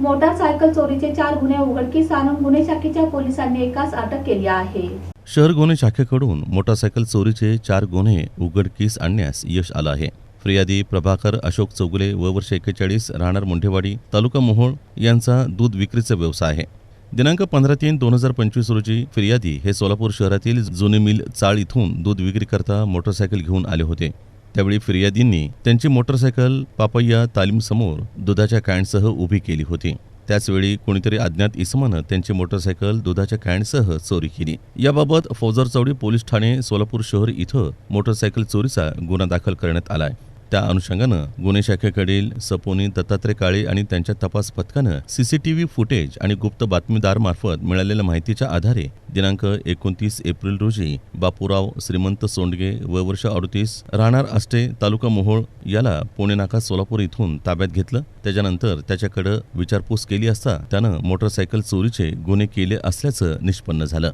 Motorcycle चोरीचे चार गुन्हे उघडकीस आणून गुन्हे शाखेच्या पोलिसांनी एकास अटक केली आहे. शहर गुन्हे शाखेकडून मोटारसायकल चोरीचे चार गुन्हे उघडकीस आणण्यास यश आलं आहे. फिर्यादी प्रभाकर अशोक चौगुले व वर्ष एक्केचाळीस राहणार मुंढेवाडी तालुका मोहोळ यांचा दूध विक्रीचा व्यवसाय आहे. दिनांक पंधरा तीन दोन हजार पंचवीस रोजी फिर्यादी हे सोलापूर शहरातील जुने मिल चाळ इथून दूध विक्रीकरता मोटरसायकल घेऊन आले होते. त्यावेळी फिर्यादींनी त्यांची मोटरसायकल पापय्या तालीमसमोर दुधाच्या कॅनसह उभी केली होती. त्याचवेळी कोणीतरी अज्ञात इसमानं त्यांची मोटरसायकल दुधाच्या कॅनसह चोरी केली. याबाबत फौजर चौडी पोलीस ठाणे सोलापूर शहर इथं मोटरसायकल चोरीचा गुन्हा दाखल करण्यात आलाय. त्या अनुषंगानं गुन्हे शाखेकडील सपोनी दत्तात्रय काळे आणि त्यांच्या तपास पथकानं सीसीटीव्ही फुटेज आणि गुप्त बातमीदार मार्फत मिळालेल्या माहितीच्या आधारे दिनांक एकोणतीस एप्रिल रोजी बापूराव श्रीमंत सोंडगे व वर्ष अडतीस राहणार आष्टे तालुका मोहोळ याला पुणे नाका सोलापूर इथून ताब्यात घेतलं. त्याच्यानंतर त्याच्याकडे विचारपूस केली असता त्यानं मोटरसायकल चोरीचे गुन्हे केले असल्याचं निष्पन्न झालं.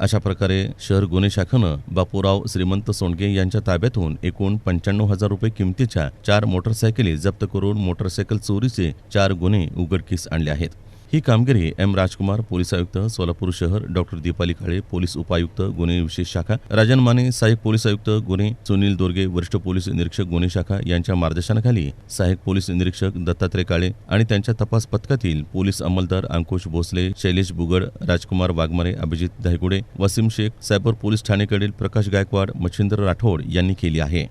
अशा प्रकारे शहर गुन्हे शाखेनं बापूराव श्रीमंत सोंडगे यांच्या ताब्यातून एकूण पंच्याण्णव हजार रुपये किमतीच्या चार मोटरसायकली जप्त करून मोटरसायकल चोरीचे चार गुन्हे उघडकीस आणले आहेत. ही कामगिरी एम राजकुमार पोलीस आयुक्त सोलापूर शहर डॉक्टर दीपाली काळे पोलीस उपायुक्त गुन्हे विशेष शाखा राजन माने सहाय्यक पोलीस आयुक्त गुन्हे सुनील दोरगे वरिष्ठ पोलीस निरीक्षक गुन्हे शाखा यांच्या मार्गदर्शनाखाली सहाय्यक पोलीस निरीक्षक दत्तात्रय काळे आणि त्यांच्या तपास पथकातील पोलीस अंमलदार अंकुश भोसले शैलेश बुगड राजकुमार वाघमारे अभिजित धायगुडे वसीम शेख सायबर पोलीस ठाणेकडील प्रकाश गायकवाड मच्छिंद्र राठोड यांनी केली आहे.